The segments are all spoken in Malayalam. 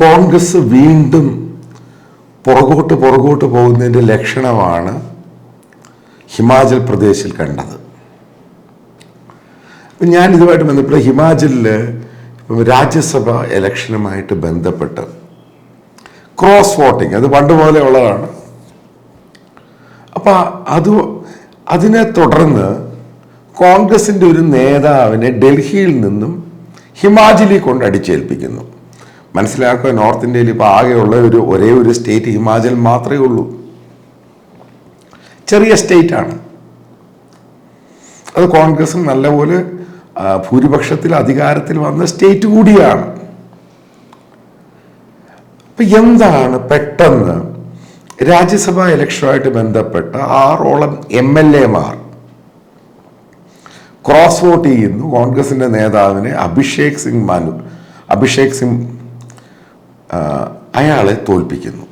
കോൺഗ്രസ് വീണ്ടും പുറകോട്ട് പുറകോട്ട് പോകുന്നതിന്റെ ലക്ഷണമാണ് ഹിമാചൽ പ്രദേശിൽ കണ്ടത്. ഞാൻ ഇതുമായിട്ട് ബന്ധപ്പെട്ട് ഹിമാചലിൽ രാജ്യസഭ ഇലക്ഷനുമായിട്ട് ബന്ധപ്പെട്ട് ക്രോസ് വോട്ടിംഗ് അത് പണ്ട് പോലെ ഉള്ളതാണ്. അപ്പം അത് അതിനെ തുടർന്ന് കോൺഗ്രസിന്റെ ഒരു നേതാവിനെ ഡൽഹിയിൽ നിന്നും ഹിമാചലിൽ കൊണ്ട് അടിച്ചേൽപ്പിക്കുന്നു. മനസ്സിലാക്കുക നോർത്ത് ഇന്ത്യയിൽ ഇപ്പോൾ ആകെയുള്ള ഒരു ഒരേ ഒരു സ്റ്റേറ്റ് ഹിമാചൽ മാത്രമേ ഉള്ളൂ. ചെറിയ സ്റ്റേറ്റ് ആണ്. അത് കോൺഗ്രസും നല്ലപോലെ ഭൂരിപക്ഷത്തിൽ അധികാരത്തിൽ വന്ന സ്റ്റേറ്റ് കൂടിയാണ്. അപ്പൊ എന്താണ് പെട്ടെന്ന് രാജ്യസഭാ ഇലക്ഷനുമായിട്ട് ബന്ധപ്പെട്ട ആറോളം എം എൽ എമാർ ക്രോസ് വോട്ട് ചെയ്യുന്നു. കോൺഗ്രസിന്റെ നേതാവിനെ അഭിഷേക് സിംഗ് മാനു അഭിഷേക് സിംഗ് അയാളെ തോൽപ്പിക്കുന്നു.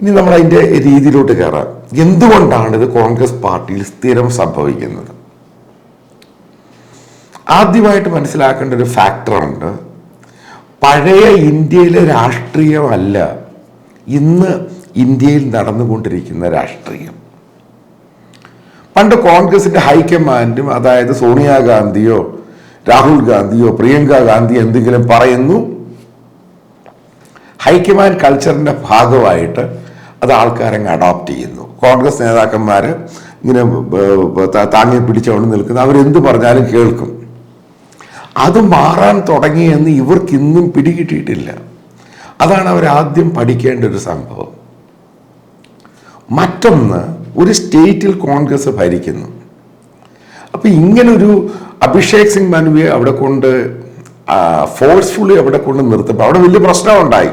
ഇനി നമ്മൾ അതിന്റെ രീതിയിലോട്ട് കയറാം. എന്തുകൊണ്ടാണ് ഇത് കോൺഗ്രസ് പാർട്ടിയിൽ സ്ഥിരം സംഭവിക്കുന്നത്? ആദ്യമായിട്ട് മനസ്സിലാക്കേണ്ട ഒരു ഫാക്ടറുണ്ട്. പഴയ ഇന്ത്യയിലെ രാഷ്ട്രീയമല്ല ഇന്ന് ഇന്ത്യയിൽ നടന്നുകൊണ്ടിരിക്കുന്ന രാഷ്ട്രീയം. പണ്ട് കോൺഗ്രസിന്റെ ഹൈക്കമാൻഡും അതായത് സോണിയാഗാന്ധിയോ രാഹുൽ ഗാന്ധിയോ പ്രിയങ്ക ഗാന്ധി എന്തെങ്കിലും പറയുന്നു? ഹൈക്കമാൻഡ് കൾച്ചറിന്റെ ഭാഗമായിട്ട് അത് ആൾക്കാരങ്ങ് അഡോപ്റ്റ് ചെയ്യുന്നു. കോൺഗ്രസ് നേതാക്കന്മാർ ഇങ്ങനെ താങ്ങി പിടിച്ചുകൊണ്ട് നിൽക്കുന്നു. അവരെന്ത് പറഞ്ഞാലും കേൾക്കും. അത് മാറാൻ തുടങ്ങിയെന്ന് ഇവർക്ക് ഇന്നും പിടികിട്ടിയിട്ടില്ല. അതാണ് അവർ ആദ്യം പഠിക്കേണ്ട ഒരു സംഭവം. മറ്റൊന്ന് ഒരു സ്റ്റേറ്റിൽ കോൺഗ്രസ് ഭരിക്കുന്നു. അപ്പൊ ഇങ്ങനൊരു അഭിഷേക് സിംഗ് മാനുവിയെ അവിടെ കൊണ്ട് ഫോഴ്സ്ഫുള്ളി അവിടെ കൊണ്ട് നിർത്തുമ്പോൾ അവിടെ വലിയ പ്രശ്നമുണ്ടായി.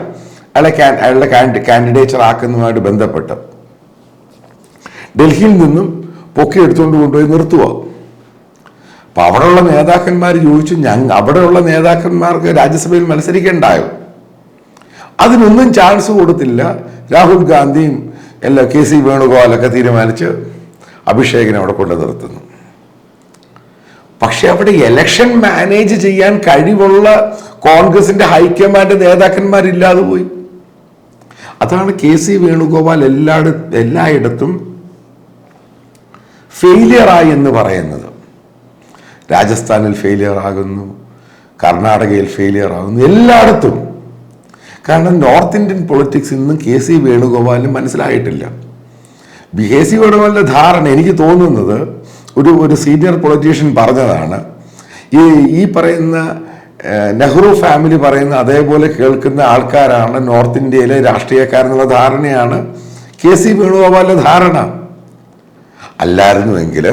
അയാളെ അയാളുടെ കാൻഡിഡേച്ചർ ആക്കുന്നതുമായിട്ട് ബന്ധപ്പെട്ട്. ഡൽഹിയിൽ നിന്നും പൊക്കി എടുത്തുകൊണ്ട് കൊണ്ടുപോയി നിർത്തുക അപ്പൊ അവിടെയുള്ള നേതാക്കന്മാർ ചോദിച്ചു ഞങ്ങൾ അവിടെയുള്ള നേതാക്കന്മാർക്ക് രാജ്യസഭയിൽ മത്സരിക്കണ്ടായോ? അതിനൊന്നും ചാൻസ് കൊടുത്തില്ല. രാഹുൽ ഗാന്ധിയും എല്ലാ കെ സി വേണുഗോപാലൊക്കെ തീരുമാനിച്ച് അഭിഷേകിനെ അവിടെ കൊണ്ട് നിർത്തുന്നു. പക്ഷെ അവിടെ എലക്ഷൻ മാനേജ് ചെയ്യാൻ കഴിവുള്ള കോൺഗ്രസിന്റെ ഹൈക്കമാൻഡ് നേതാക്കന്മാരില്ലാതെ പോയി. അതാണ് കെ സി വേണുഗോപാൽ എല്ലായിട എല്ലായിടത്തും ഫെയിലിയറായി എന്ന് പറയുന്നത്. രാജസ്ഥാനിൽ ഫെയിലിയർ ആകുന്നു കർണാടകയിൽ ഫെയിലിയർ ആകുന്നു എല്ലായിടത്തും. കാരണം നോർത്ത് ഇന്ത്യൻ പൊളിറ്റിക്സ് ഇന്നും കെ സി വേണുഗോപാലിന് മനസ്സിലായിട്ടില്ല. ബി- കെ സി വേണുഗോപാലിന്റെ ധാരണ എനിക്ക് തോന്നുന്നത് ഒരു ഒരു സീനിയർ പൊളിറ്റീഷ്യൻ പറഞ്ഞതാണ് ഈ ഈ പറയുന്ന നെഹ്റു ഫാമിലി പറയുന്ന അതേപോലെ കേൾക്കുന്ന ആൾക്കാരാണ് നോർത്ത് ഇന്ത്യയിലെ രാഷ്ട്രീയക്കാരെന്നുള്ള ധാരണയാണ് കെ സി വേണുഗോപാലിന്റെ ധാരണ. അല്ലായിരുന്നുവെങ്കിൽ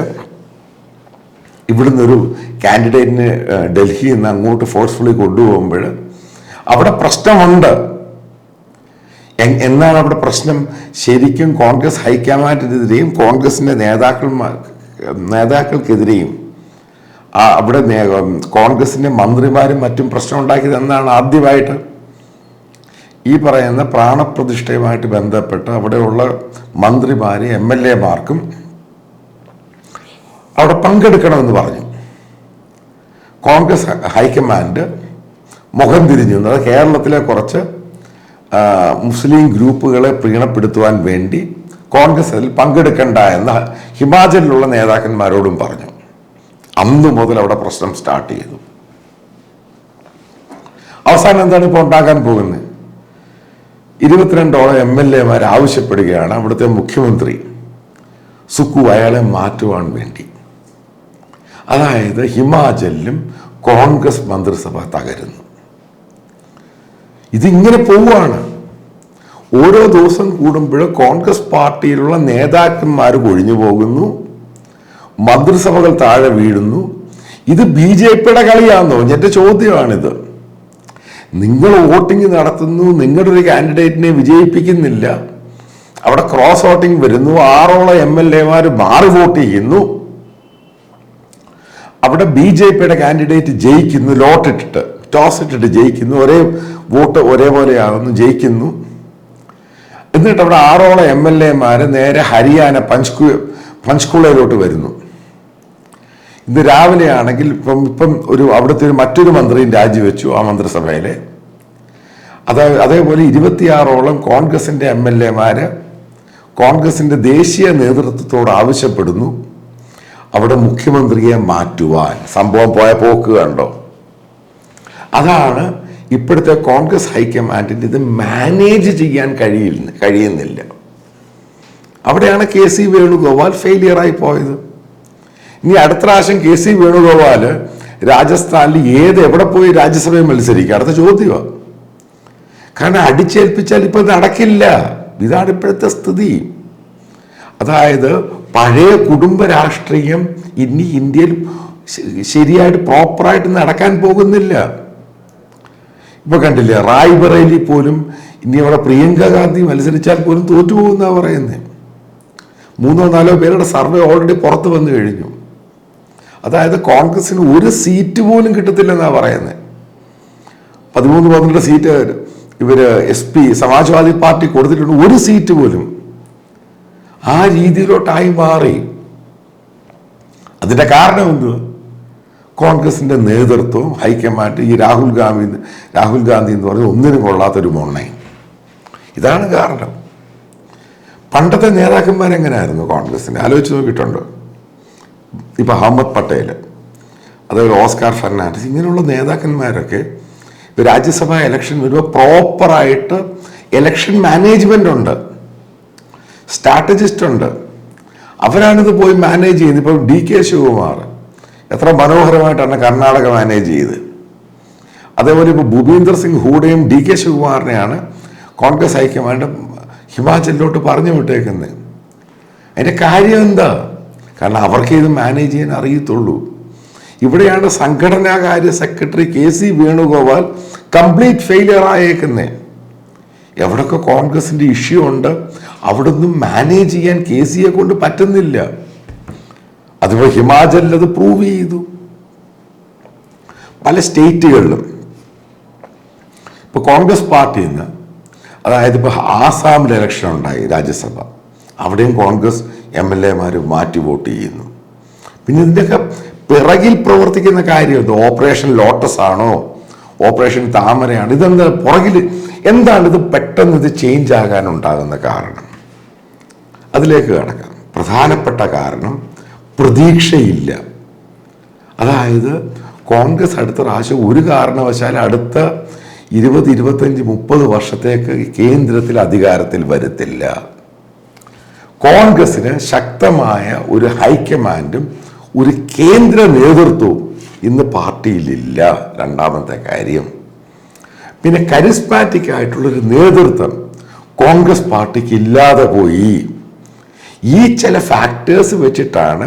ഇവിടുന്ന് ഒരു കാൻഡിഡേറ്റിന് ഡൽഹിയിൽ നിന്ന് അങ്ങോട്ട് ഫോഴ്സ്ഫുള്ളി കൊണ്ടുപോകുമ്പോൾ അവിടെ പ്രശ്നമുണ്ട്. എന്നാണ് അവിടെ പ്രശ്നം? ശരിക്കും കോൺഗ്രസ് ഹൈക്കമാൻഡിനെതിരെയും കോൺഗ്രസിന്റെ നേതാക്കന്മാർ നേതാക്കൾക്കെതിരെയും അവിടെ കോൺഗ്രസിന്റെ മന്ത്രിമാരും മറ്റും പ്രശ്നം ഉണ്ടാക്കിയത് എന്നാണ് ആദ്യമായിട്ട് ഈ പറയുന്ന പ്രാണപ്രതിഷ്ഠയുമായിട്ട് ബന്ധപ്പെട്ട് അവിടെയുള്ള മന്ത്രിമാരെ എം എൽ എമാർക്കും അവിടെ പങ്കെടുക്കണമെന്ന് പറഞ്ഞു. കോൺഗ്രസ് ഹൈക്കമാൻഡ് മുഖം തിരിഞ്ഞു. അത് കേരളത്തിലെ കുറച്ച് മുസ്ലിം ഗ്രൂപ്പുകളെ പ്രീണപ്പെടുത്തുവാൻ വേണ്ടി കോൺഗ്രസ് അതിൽ പങ്കെടുക്കണ്ട എന്ന് ഹിമാചലിലുള്ള നേതാക്കന്മാരോടും പറഞ്ഞു. അന്നു മുതൽ അവിടെ പ്രശ്നം സ്റ്റാർട്ട് ചെയ്തു. അവസാനം എന്താണ് ഇപ്പോൾ ഉണ്ടാകാൻ പോകുന്നത്? ഇരുപത്തിരണ്ടോളം എം എൽ എമാർ ആവശ്യപ്പെടുകയാണ് അവിടുത്തെ മുഖ്യമന്ത്രി. സുക്കു അയാളെ മാറ്റുവാൻ വേണ്ടി. അതായത് ഹിമാചലിലും കോൺഗ്രസ് മന്ത്രിസഭ തകരുന്നു. ഇതിങ്ങനെ പോവുകയാണ്. ഓരോ ദിവസം കൂടുമ്പോഴും കോൺഗ്രസ് പാർട്ടിയിലുള്ള നേതാക്കന്മാർ കൊഴിഞ്ഞു പോകുന്നു മന്ത്രിസഭകൾ താഴെ വീഴുന്നു. ഇത് ബി ജെ പിയുടെ കളിയാണെന്നോ എന്റെ ചോദ്യമാണിത്. നിങ്ങൾ വോട്ടിംഗ് നടത്തുന്നു നിങ്ങളുടെ ഒരു കാൻഡിഡേറ്റിനെ വിജയിപ്പിക്കുന്നില്ല. അവിടെ ക്രോസ് വോട്ടിംഗ് വരുന്നു ആറോളം എം എൽ എമാർ മാറി വോട്ട് ചെയ്യുന്നു. അവിടെ ബി ജെ പിയുടെ കാൻഡിഡേറ്റ് ജയിക്കുന്നു ലോട്ടിട്ടിട്ട് ടോസ് ഇട്ടിട്ട് ജയിക്കുന്നു ഒരേ വോട്ട് ഒരേപോലെയാകുന്നു ജയിക്കുന്നു. എന്നിട്ട് അവിടെ ആറോളം എം എൽ എമാര് നേരെ ഹരിയാന പഞ്ച്കു പഞ്ച്കുളയിലോട്ട് വരുന്നു. ഇന്ന് രാവിലെ ആണെങ്കിൽ ഇപ്പം ഇപ്പം ഒരു അവിടുത്തെ ഒരു മറ്റൊരു മന്ത്രിയും രാജിവെച്ചു ആ മന്ത്രിസഭയിലെ. അതേ അതേപോലെ ഇരുപത്തിയാറോളം കോൺഗ്രസിന്റെ എം എൽ എമാര് കോൺഗ്രസിന്റെ ദേശീയ നേതൃത്വത്തോട് ആവശ്യപ്പെടുന്നു. അവിടെ മുഖ്യമന്ത്രിയെ മാറ്റുവാൻ. സംഭവം പോയ പോക്ക് കണ്ടോ? അതാണ് ഇപ്പോഴത്തെ കോൺഗ്രസ് ഹൈക്കമാൻഡിന് ഇത് മാനേജ് ചെയ്യാൻ കഴിയില്ല കഴിയുന്നില്ല. അവിടെയാണ് കെ സി വേണുഗോപാൽ ഫെയിലിയറായി പോയത്. ഇനി അടുത്ത പ്രാവശ്യം കെ സി വേണുഗോപാൽ രാജസ്ഥാനിൽ ഏത് എവിടെ പോയി രാജ്യസഭയിൽ മത്സരിക്കുക അടുത്ത ചോദ്യമാണ് കാരണം അടിച്ചേൽപ്പിച്ചാൽ ഇപ്പൊ നടക്കില്ല. ഇതാണ് ഇപ്പോഴത്തെ സ്ഥിതി. അതായത് പഴയ കുടുംബ രാഷ്ട്രീയം ഇനി ഇന്ത്യയിൽ ശരിയായിട്ട് പ്രോപ്പറായിട്ട് നടക്കാൻ പോകുന്നില്ല. ഇപ്പൊ കണ്ടില്ലേ റായ്ബറേലി പോലും ഇനി അവിടെ പ്രിയങ്ക ഗാന്ധി മത്സരിച്ചാൽ പോലും തോറ്റുപോകുന്ന പറയുന്നത് മൂന്നോ നാലോ പേരുടെ സർവേ ഓൾറെഡി പുറത്ത് വന്നു കഴിഞ്ഞു. അതായത് കോൺഗ്രസിന് ഒരു സീറ്റ് പോലും കിട്ടത്തില്ലെന്നാണ് പറയുന്നത് പതിമൂന്ന് പന്ത്രണ്ട് സീറ്റ് ഇവർ എസ് പി സമാജ്വാദി പാർട്ടി കൊടുത്തിട്ടുണ്ട് ഒരു സീറ്റ് പോലും. ആ രീതിയിലോട്ടായി മാറി. അതിന്റെ കാരണം എന്തുവാ കോൺഗ്രസിന്റെ നേതൃത്വം ഹൈക്കമാൻഡ് ഈ രാഹുൽ ഗാന്ധി രാഹുൽ ഗാന്ധി എന്ന് പറഞ്ഞ ഒന്നിനും കൊള്ളാത്തൊരു മൊണ്ണയും ഇതാണ് കാരണം. പണ്ടത്തെ നേതാക്കന്മാരെങ്ങനെയായിരുന്നു കോൺഗ്രസിന്? ആലോചിച്ച് നോക്കിയിട്ടുണ്ട്? ഇപ്പം അഹമ്മദ് പട്ടേൽ അതേപോലെ ഓസ്കാർ ഫെർണാണ്ടസ് ഇങ്ങനെയുള്ള നേതാക്കന്മാരൊക്കെ ഇപ്പോൾ രാജ്യസഭാ ഇലക്ഷൻ വരുമ്പോൾ പ്രോപ്പറായിട്ട് ഇലക്ഷൻ മാനേജ്മെന്റ് ഉണ്ട്. സ്ട്രാറ്റജിസ്റ്റ് ഉണ്ട്. അവരാണിത് പോയി മാനേജ് ചെയ്യുന്നത്. ഇപ്പം ഡി കെ ശിവകുമാർ എത്ര മനോഹരമായിട്ടാണ് കർണാടക മാനേജ് ചെയ്ത്. അതേപോലെ ഇപ്പോൾ ഭൂപീന്ദർ സിംഗ് ഹൂഡയും ഡി കെ ശിവകുമാറിനെയാണ് കോൺഗ്രസ് ഹൈക്കമാൻഡ് ഹിമാചലിലോട്ട് പറഞ്ഞു വിട്ടേക്കുന്നത്. അതിന്റെ കാര്യം എന്താ? കാരണം അവർക്ക് ഇത് മാനേജ് ചെയ്യാൻ അറിയത്തുള്ളൂ. ഇവിടെയാണ് സംഘടനാകാര്യ secretary K C Venugopal complete failure ആയേക്കുന്നത് എവിടൊക്കെ കോൺഗ്രസിന്റെ ഇഷ്യൂ ഉണ്ട് അവിടെ ഒന്നും മാനേജ് ചെയ്യാൻ കെ സിയെ കൊണ്ട് പറ്റുന്നില്ല. അതുപോലെ ഹിമാചലിൽ അത് പ്രൂവ് ചെയ്തു. പല സ്റ്റേറ്റുകളിലും ഇപ്പൊ കോൺഗ്രസ് പാർട്ടിയിൽ നിന്ന് അതായത് ഇപ്പൊ ആസാമിൽ ഇലക്ഷൻ ഉണ്ടായി രാജ്യസഭ. അവിടെയും കോൺഗ്രസ് എം എൽ എമാർ മാറ്റി വോട്ട് ചെയ്യുന്നു. പിന്നെ ഇതിന്റെയൊക്കെ പിറകിൽ പ്രവർത്തിക്കുന്ന കാര്യം ഇത് ഓപ്പറേഷൻ ലോട്ടസ് ആണോ? ഓപ്പറേഷൻ താമരയാണ്? ഇതെന്താ പുറകിൽ എന്താണ് ഇത് പെട്ടെന്ന് ഇത് ചേഞ്ച് ആകാനുണ്ടാകുന്ന കാരണം? അതിലേക്ക് കടക്കാം. പ്രധാനപ്പെട്ട കാരണം പ്രതീക്ഷയില്ല. അതായത് കോൺഗ്രസ് അടുത്ത പ്രാവശ്യം ഒരു കാരണവശാൽ അടുത്ത ഇരുപത് ഇരുപത്തഞ്ച് മുപ്പത് വർഷത്തേക്ക് കേന്ദ്രത്തിൽ അധികാരത്തിൽ വരുത്തില്ല. കോൺഗ്രസിന് ശക്തമായ ഒരു ഹൈക്കമാൻഡും ഒരു കേന്ദ്ര നേതൃത്വവും ഇന്ന് പാർട്ടിയിലില്ല. രണ്ടാമത്തെ കാര്യം. പിന്നെ കരിസ്മാറ്റിക് ആയിട്ടുള്ളൊരു നേതൃത്വം കോൺഗ്രസ് പാർട്ടിക്ക് ഇല്ലാതെ പോയി. ഈ ചില ഫാക്ടേഴ്സ് വെച്ചിട്ടാണ്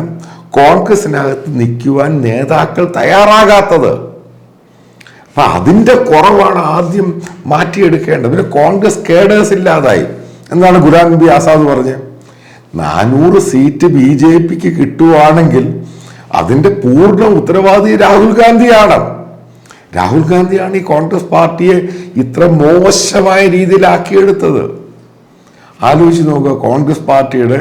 കോൺഗ്രസിനകത്ത് നിൽക്കുവാൻ നേതാക്കൾ തയ്യാറാകാത്തത്. അപ്പൊ അതിന്റെ കുറവാണ് ആദ്യം മാറ്റിയെടുക്കേണ്ടത്. പിന്നെ കോൺഗ്രസ് കേഡേഴ്സ് ഇല്ലാതായി. എന്നാണ് ഗുലാം നബി ആസാദ് പറഞ്ഞത് നാനൂറ് സീറ്റ് ബി ജെ പിക്ക് കിട്ടുവാണെങ്കിൽ അതിന്റെ പൂർണ ഉത്തരവാദി രാഹുൽ ഗാന്ധിയാണ്. രാഹുൽ ഗാന്ധിയാണ് ഈ കോൺഗ്രസ് പാർട്ടിയെ ഇത്ര മോശമായ രീതിയിലാക്കിയെടുത്തത്. ആലോചിച്ച് നോക്കുക കോൺഗ്രസ് പാർട്ടിയുടെ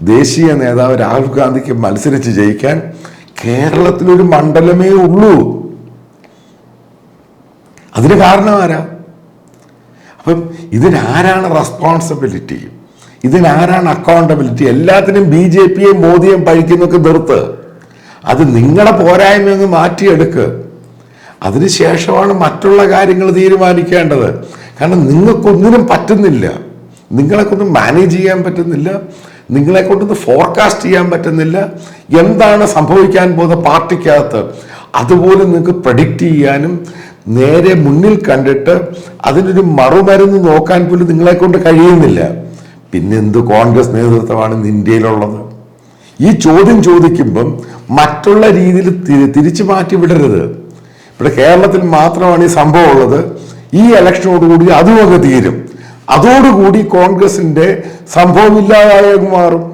ദേശീയ നേതാവ് രാഹുൽ ഗാന്ധിക്ക് മത്സരിച്ച് ജയിക്കാൻ കേരളത്തിലൊരു മണ്ഡലമേ ഉള്ളൂ. അതിന് കാരണം ആരാ? അപ്പം ഇതിനാരാണ് റെസ്പോൺസിബിലിറ്റി ഇതിനാരാണ് അക്കൗണ്ടബിലിറ്റി എല്ലാത്തിനും ബി ജെ പിയെയും മോദിയെയും പഴിക്കുന്നൊക്കെ നിർത്ത് അത് നിങ്ങളുടെ പോരായ്മയൊന്ന് മാറ്റിയെടുക്ക്. അതിനുശേഷമാണ് മറ്റുള്ള കാര്യങ്ങൾ തീരുമാനിക്കേണ്ടത്. കാരണം നിങ്ങൾക്കൊന്നിനും പറ്റുന്നില്ല. നിങ്ങളെ മാനേജ് ചെയ്യാൻ പറ്റുന്നില്ല. നിങ്ങളെ കൊണ്ടൊന്ന് ഫോർകാസ്റ്റ് ചെയ്യാൻ പറ്റുന്നില്ല. എന്താണ് സംഭവിക്കാൻ പോകുന്ന പാർട്ടിക്കകത്ത്? അതുപോലെ നിങ്ങൾക്ക് പ്രഡിക്റ്റ് ചെയ്യാനും നേരെ മുന്നിൽ കണ്ടിട്ട് അതിനൊരു മറുമരുന്ന് നോക്കാൻ പോലും നിങ്ങളെ കൊണ്ട് കഴിയുന്നില്ല. പിന്നെ എന്ത് കോൺഗ്രസ് നേതൃത്വമാണ് ഇന്ത്യയിലുള്ളത്? ഈ ചോദ്യം ചോദിക്കുമ്പം മറ്റുള്ള രീതിയിൽ തിരിച്ചു മാറ്റി വിടരുത്. ഇവിടെ കേരളത്തിൽ മാത്രമാണ് ഈ സംഭവം ഉള്ളത്. ഈ ഇലക്ഷനോടുകൂടി അതുമൊക്കെ തീരും. അതോടുകൂടി കോൺഗ്രസിന്റെ സംഭവമില്ലാതായ മാറും